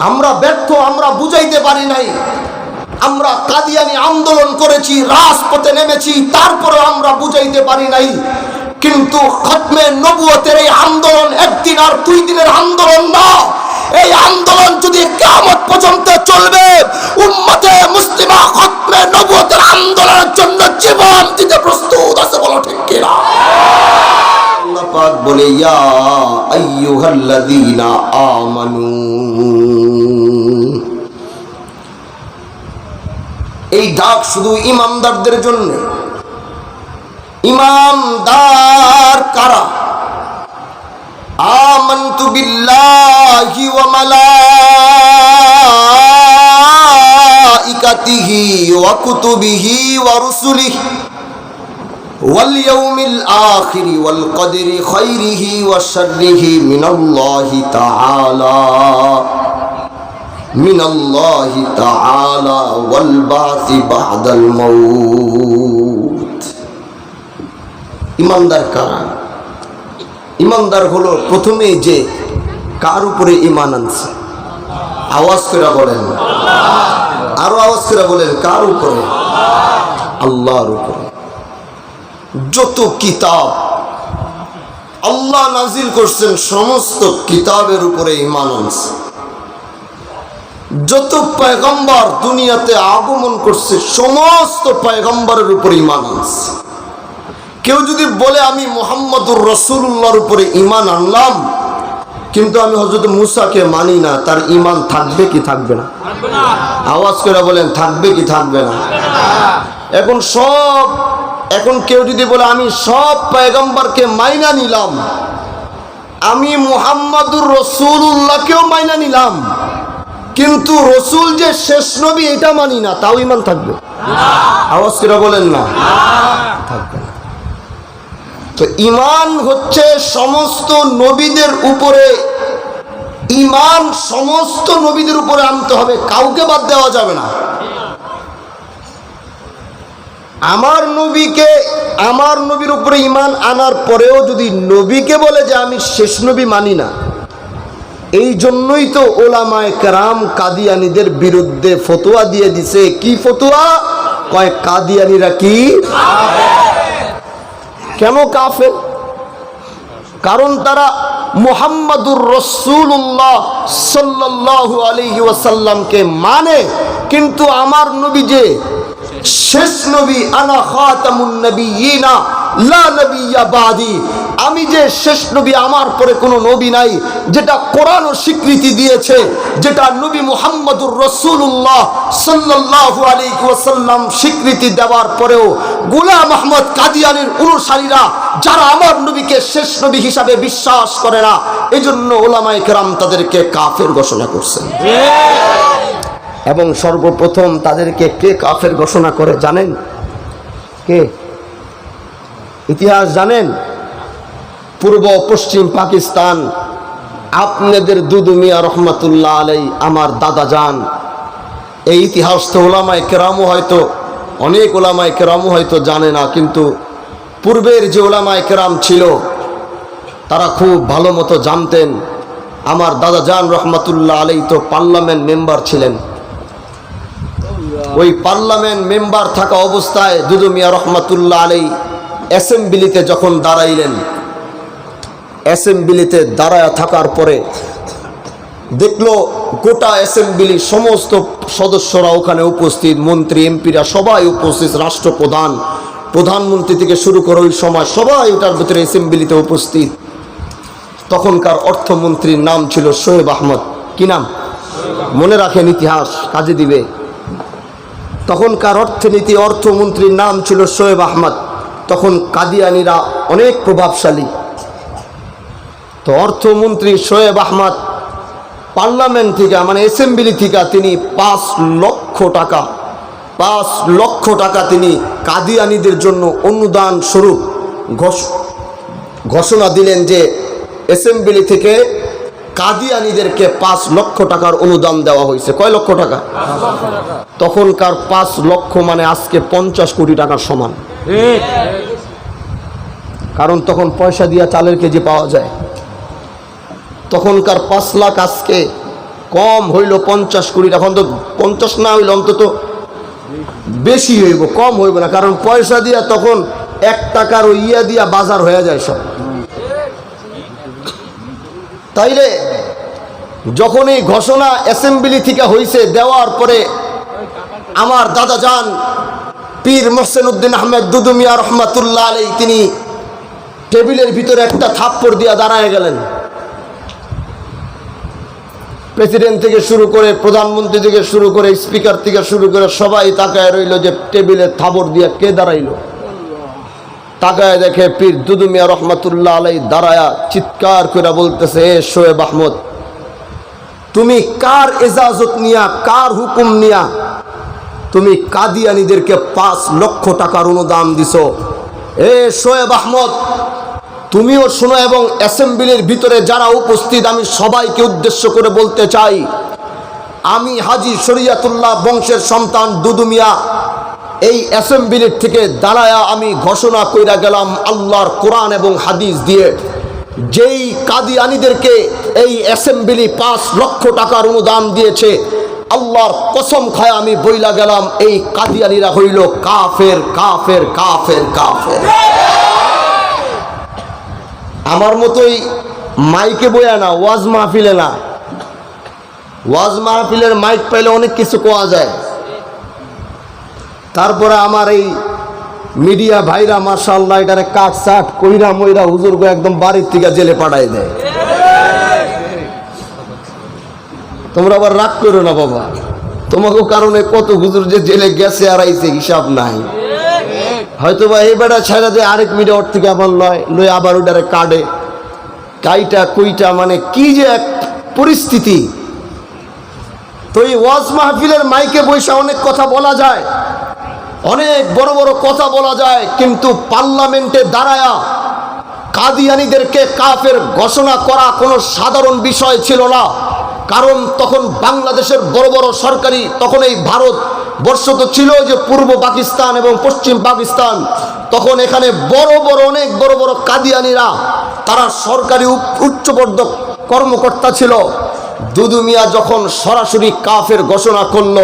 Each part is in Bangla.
আমরা ব্যর্থ, আমরা বুঝাইতে পারি নাই। আমরা কাদিয়ানি আন্দোলন করেছি, রাজপথে নেমেছি তারপরে আমরা বুঝাইতে পারি নাই। কিন্তু খতমে নবুয়তের এই আন্দোলন একদিন আর দুই দিনের আন্দোলন না। এই আন্দোলন যদি কেমন পর্যন্ত চলবে, উম্মতে মুসলিমা খতমে নবুয়তের আন্দোলনের জন্য জীবন দিতে প্রস্তুত আছে বলো ঠিক কিনা? আল্লাহ পাক বলে, ইয়া আইয়ুহাল্লাযীনা আমানু। এই ডাক শুধু ইমামদারদের জন্য। ইমামদার কারা? আমন্তু বিল্লাহি ওয়া মালাইকাতিহি ওয়া কুতুবিহি ওয়া রুসুলিহি। ওয়াল ইয়াউমিল আখিরি ওয়াল কদরি খাইরিহি ওয়া শাররিহি মিনাল্লাহি তাআলা। من الله تعالى والبعث بعد الموت ইমানদার কারা ইমানদার হলো প্রথমে যে কার উপরে ইমান আনছে আওয়াজ করে বলেন আরো আওয়াজ করে বলেন কার উপরে আল্লাহর উপরে যত কিতাব আল্লাহ নাজিল করছেন সমস্ত কিতাবের উপরে ইমান আনছে যত পয়গম্বর দুনিয়াতে আগমন করছে, সমস্ত পয়গম্বরের উপরে ইমান আনছে। কেউ যদি বলে, আমি মোহাম্মদুর রসুল্লাহর উপরে ইমান আনলাম, কিন্তু আমি হজরত মুসাকে মানি না, তার ইমান থাকবে কি থাকবে না? আওয়াজ করে বলেন, থাকবে কি থাকবে না? এখন সব, এখন কেউ যদি বলে, আমি সব পয়গম্বরকে মাইনা নিলাম, আমি মুহাম্মাদুর রসুল্লাহকেও মাইনা নিলাম কিন্তু রসুল যে শেষ নবী, এটা মানি না, তাও ইমান থাকবে। আওয়াজ করে বলেন না। থাকবে না। তো ইমান হচ্ছে সমস্ত নবীদের উপরে ইমান সমস্ত নবীদের উপরে আনতে হবে, কাউকে বাদ দেওয়া যাবে না। আমার নবীকে, আমার নবীর উপরে ইমান আনার পরেও যদি নবীকে বলে যে আমি শেষ নবী মানি না এই জন্যই তো ওলামায় কারাম কাদিয়ানিদের বিরুদ্ধে ফতোয়া দিয়ে দিছে। কি ফতোয়া? কয়, কাদিয়ানিরা কি? কেন কাফের? কারণ তারা মোহাম্মদুর রসুল্লাহ সাল্লাহ আলহি ওয়াসাল্লামকে মানে। কিন্তু আমার নবী যে, শেষ নবী, আনা খাতামুন নবিয়িনা, লা নবিয়্যা বাদি। আমি যে শেষ নবী আমার পরে কোনো নবী নাই, যেটা কোরআন স্বীকৃতি দিয়েছে, যেটা নবী মুহাম্মদুর রসুল্লাহ সাল্লাল্লাহু আলাইহি ওয়াসাল্লাম স্বীকৃতি দেওয়ার পরেও গোলাম আহমদ কাদিয়ানির অনুসারীরা, যারা আমার নবীকে শেষ নবী হিসাবে বিশ্বাস করে না, এজন্য ওলামায়ে কেরাম তাদেরকে কাফের ঘোষণা করছেন এবং সর্বপ্রথম তাদেরকে কে কাফের ঘোষণা করে জানেন? কে? ইতিহাস জানেন? পূর্ব পশ্চিম পাকিস্তান, আপনাদের দুদু মিয়া রহমতুল্লাহ আলাই, আমার দাদা যান। এই ইতিহাস তো ওলামায় কেরামও হয়তো, অনেক ওলামায় কেরামও হয়তো জানে না, কিন্তু পূর্বের যে ওলামায় কেরাম ছিল, তারা খুব ভালো মতো জানতেন। আমার দাদা যান রহমতুল্লাহ আলাই তো পার্লামেন্ট মেম্বার ছিলেন। ওই পার্লামেন্ট মেম্বার থাকা অবস্থায় দুদু মিয়া রহমতুল্লাহ আলাই অ্যাসেম্বলিতে যখন দাঁড়াইলেন অ্যাসেম্বলিতে দাঁড়ায় থাকার পরে দেখল গোটা অ্যাসেম্বলি, সমস্ত সদস্যরা ওখানে উপস্থিত, মন্ত্রী, এমপিরা সবাই উপস্থিত, রাষ্ট্রপ্রধান, প্রধানমন্ত্রী থেকে শুরু করে ওই সময় সবাই ওটার ভিতরে অ্যাসেম্বলিতে উপস্থিত। তখনকার অর্থমন্ত্রীর নাম ছিল শোয়েব আহমদ। কি নাম? মনে রাখেন ইতিহাস, কাজে দিবে। তখনকার অর্থনীতি, অর্থমন্ত্রীর নাম ছিল শোয়েব আহমদ। তখন কাদিয়ানিরা অনেক প্রভাবশালী। তো অর্থমন্ত্রী শোয়েব আহমদ পার্লামেন্ট থেকে মানে অ্যাসেম্বলি থেকে তিনি পাঁচ লক্ষ টাকা পাঁচ লক্ষ টাকা তিনি কাদিয়ানিদের জন্য অনুদান স্বরূপ ঘোষ- ঘোষণা দিলেন যে অ্যাসেম্বলি থেকে কাদিয়ানিদেরকে পাঁচ লক্ষ টাকার অনুদান দেওয়া হয়েছে। কয় লক্ষ টাকা? তখনকার পাঁচ লক্ষ মানে আজকে পঞ্চাশ কোটি টাকার সমান। কারণ তখন পয়সা দিয়া চালের কেজি পাওয়া যায়। তখনকার পাঁচ লাখ আজকে কম হইল পঞ্চাশ কোটি। এখন তো পঞ্চাশ না হইলে অন্তত বেশি হইব, কম হইব না। কারণ পয়সা দিয়া তখন এক টাকার ওই ইয়া দিয়া বাজার হয়ে যায় সব। তাইলে যখন এই ঘোষণা অ্যাসেম্বলি থেকে হইছে, দেওয়ার পরে আমার দাদা যান, পীর মোহসেন উদ্দিন আহমেদ দুদুমিয়া রহমাতুল্লাহ আলাই তিনি টেবিলের ভিতরে একটা থাপ্পড় দিয়া দাঁড়ায় গেলেন। প্রেসিডেন্ট থেকে শুরু করে প্রধানমন্ত্রী থেকে শুরু করে স্পিকার থেকে শুরু করে সবাই তাকায় রইল যে টেবিলে থাবর দিয়া কে দাঁড়াইলো। তাকায় দেখে পীর দুদুমিয়া রহমাতুল্লাহ আলাই দাঁড়ায়া চিৎকার করে বলতেছে, এ শোয়েব আহমদ, তুমি কার এজাজত নিয়া, কার হুকুম নিয়া, তুমি কাদিয়ানিদেরকে পাঁচ লক্ষ টাকার অনুদান দিছ? এ শোয়েব আহমদ তুমিও শোনো এবং অ্যাসেম্বলির ভিতরে যারা উপস্থিত, আমি সবাইকে উদ্দেশ্য করে বলতে চাই। আমি হাজি শরিয়াতুল্লাহ বংশের সন্তান দুদুমিয়া এই অ্যাসেম্বলির থেকে দাঁড়ায়া আমি ঘোষণা কইরা গেলাম আল্লাহর কোরআন এবং হাদিস দিয়ে। যেই কাদিয়ানিদেরকে এই অ্যাসেম্বলি পাঁচ লক্ষ টাকার অনুদান দিয়েছে, আল্লাহর কসম খায় আমি বইলা গেলাম, এই কাদিয়ানিরা হইল কাফের কাফের কাফের কাফের। আমার মতোই মাইকে বইয়া না, ওয়াজ মাহফিলে না। ওয়াজ মাহফিলের মাইক পাইলে অনেক কিছু কোয়া যায়। তারপরে আমার এই মিডিয়া ভাইরা মার্শাল্লাহ এটারে কাট সাট কইরা মইরা গো একদম বাড়ির থেকে জেলে পাঠাই দেয়। তোমরা আবার রাগ করো না বাবা। তোমাকে কারণে কত হুজুর যে জেলে গেছে আর আইছে হিসাব নাই। হয়তো বা এই বেটা ছেড়ে দিয়ে আরেক মিডিয়া ওর থেকে আবার লয়, লয়ে আবার ওটারে কাটে কাইটা, কুইটা মানে কি যে এক পরিস্থিতি। তো এই ওয়াজ মাহফিলের মাইকে বৈশা অনেক কথা বলা যায়, অনেক বড় বড় কথা বলা যায়, কিন্তু পার্লামেন্টে দাঁড়ায়া কাদিয়ানিদেরকে কাফের ঘোষণা করা কোনো সাধারণ বিষয় ছিল না। কারণ তখন বাংলাদেশের বড় বড় সরকারি, তখন এই ভারত বর্ষ তো ছিল যে পূর্ব পাকিস্তান এবং পশ্চিম পাকিস্তান। তখন এখানে বড় বড়, অনেক বড় বড় কাদিয়ানিরা, তারা সরকারি উচ্চবর্ধ কর্মকর্তা ছিল। দুদু মিয়া যখন সরাসরি কাফের ঘোষণা করল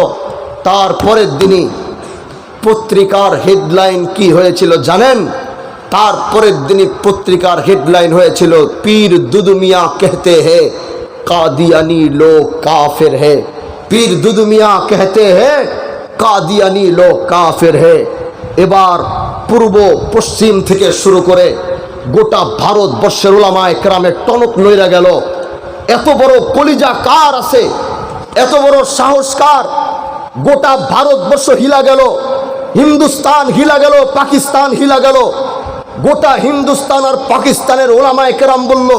তার পরের দিনই পত্রিকার হেডলাইন কি হয়েছিল জানেন? তার পরের দিনই পত্রিকার হেডলাইন হয়েছিল, পীর দুদু মিয়া কেহতে হে, কাদিয়ানি লোক কাফের হে। পীর দুদু মিয়া কেহতে হে কাদিয়ানি লোক কাফের হে। এবার পূর্ব পশ্চিম থেকে শুরু করে গোটা ভারতবর্ষের ওলামায় ক্রামে টনক নইরা গেল। এত বড় কলিজা কার আছে? এত বড় সাহস কার? গোটা ভারতবর্ষ হিলা গেল। হিন্দুস্তান হিলা গেল, পাকিস্তান হিলা গেল। গোটা হিন্দুস্তান আর পাকিস্তানের ওলামায় কেরাম বলল,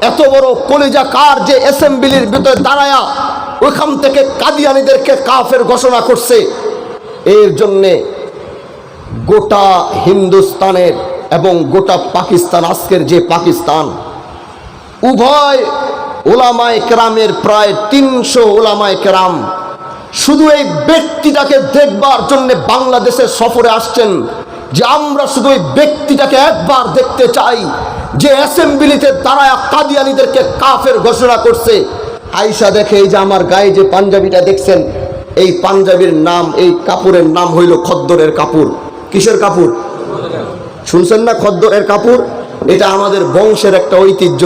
এত বড় কলিজা কার যে অ্যাসেম্বলির ভিতরে দাঁড়ায়া ওইখান থেকে কাদিয়ানিদেরকে কাফের ঘোষণা করছে। এর জন্যে গোটা হিন্দুস্তানের এবং গোটা পাকিস্তান, আজকের যে পাকিস্তান, উভয় ওলামায় কেরামের প্রায় তিনশো ওলামায় কেরাম শুধু এই ব্যক্তিটাকে দেখবার জন্য বাংলাদেশে সফরে আসছেন যে আমরা শুধু এই ব্যক্তিটাকে একবার দেখতে চাই যে অ্যাসেম্বলিতে তারা কাদিয়ানিদেরকে কাফের ঘোষণা করছে। আইসা দেখে এই যে আমার গায়ে যে পাঞ্জাবিটা দেখছেন, এই পাঞ্জাবির নাম, এই কাপড়ের নাম হইল খদ্দরের কাপড়। কিসের কাপড়? শুনছেন না খদ্দরের কাপড়? এটা আমাদের বংশের একটা ঐতিহ্য।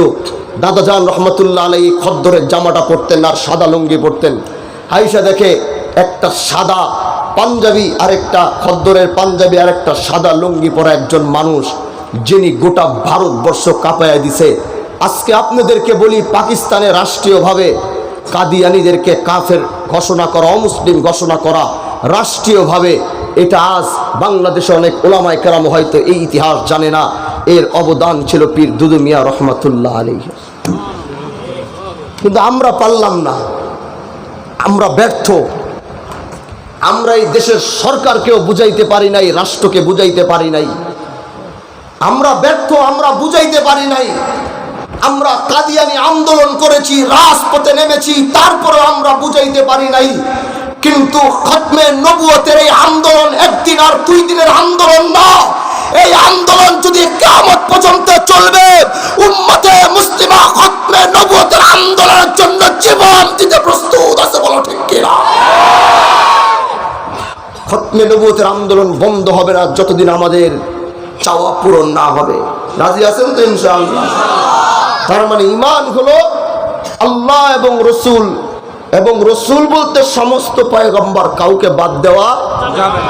দাদাজান রহমতুল্লাহ আলাই খদ্দরের জামাটা পরতেন আর সাদা লুঙ্গি পরতেন। আইসা দেখে একটা সাদা পাঞ্জাবি, আরেকটা খদ্দরের পাঞ্জাবি আর একটা সাদা লুঙ্গি পরা একজন মানুষ, যিনি গোটা ভারতবর্ষ কাঁপায়া দিছে। আজকে আপনাদেরকে বলি, পাকিস্তানে রাষ্ট্রীয়ভাবে কাদিয়ানিদেরকে কাফের ঘোষণা করা, অমুসলিম ঘোষণা করা রাষ্ট্রীয়ভাবে, এটা আজ বাংলাদেশে অনেক ওলামায় কেরাম হয়তো এই ইতিহাস জানে না। এর অবদান ছিল পীর দুদু মিয়া রহমাতুল্লাহ আলী কিন্তু আমরা পারলাম না। আমরা ব্যর্থ। আমরা এই দেশের সরকারকেও বুঝাইতে পারি নাই, রাষ্ট্রকে বুঝাইতে পারি নাই। আমরা ব্যর্থ, আমরা বুঝাইতে পারি নাই। আমরা কাদিয়ানি আন্দোলন করেছি, রাজপথে নেমেছি, তারপরে আমরা বুঝাইতে পারি নাই। কিন্তু খতমে নবুয়তের এই আন্দোলন একদিন আর দুই দিনের আন্দোলন না। এই আন্দোলন যদি কিয়ামত পর্যন্ত চলবে, উম্মতে মুসলিমা খতমে নবুয়তের আন্দোলনের জন্য জীবন দিতে প্রস্তুত আছে বলো ঠিক কিনা? খতমে নবুয়তের আন্দোলন বন্ধ হবে না, যতদিন আমাদের চাওয়া পূরণ না হবে। রাজি আছেন তো ইনশাআল্লাহ? তার মানে ইমান হলো আল্লাহ এবং রসুল এবং রসুল বলতে সমস্ত পয়গম্বর কাউকে বাদ দেওয়া যাবে।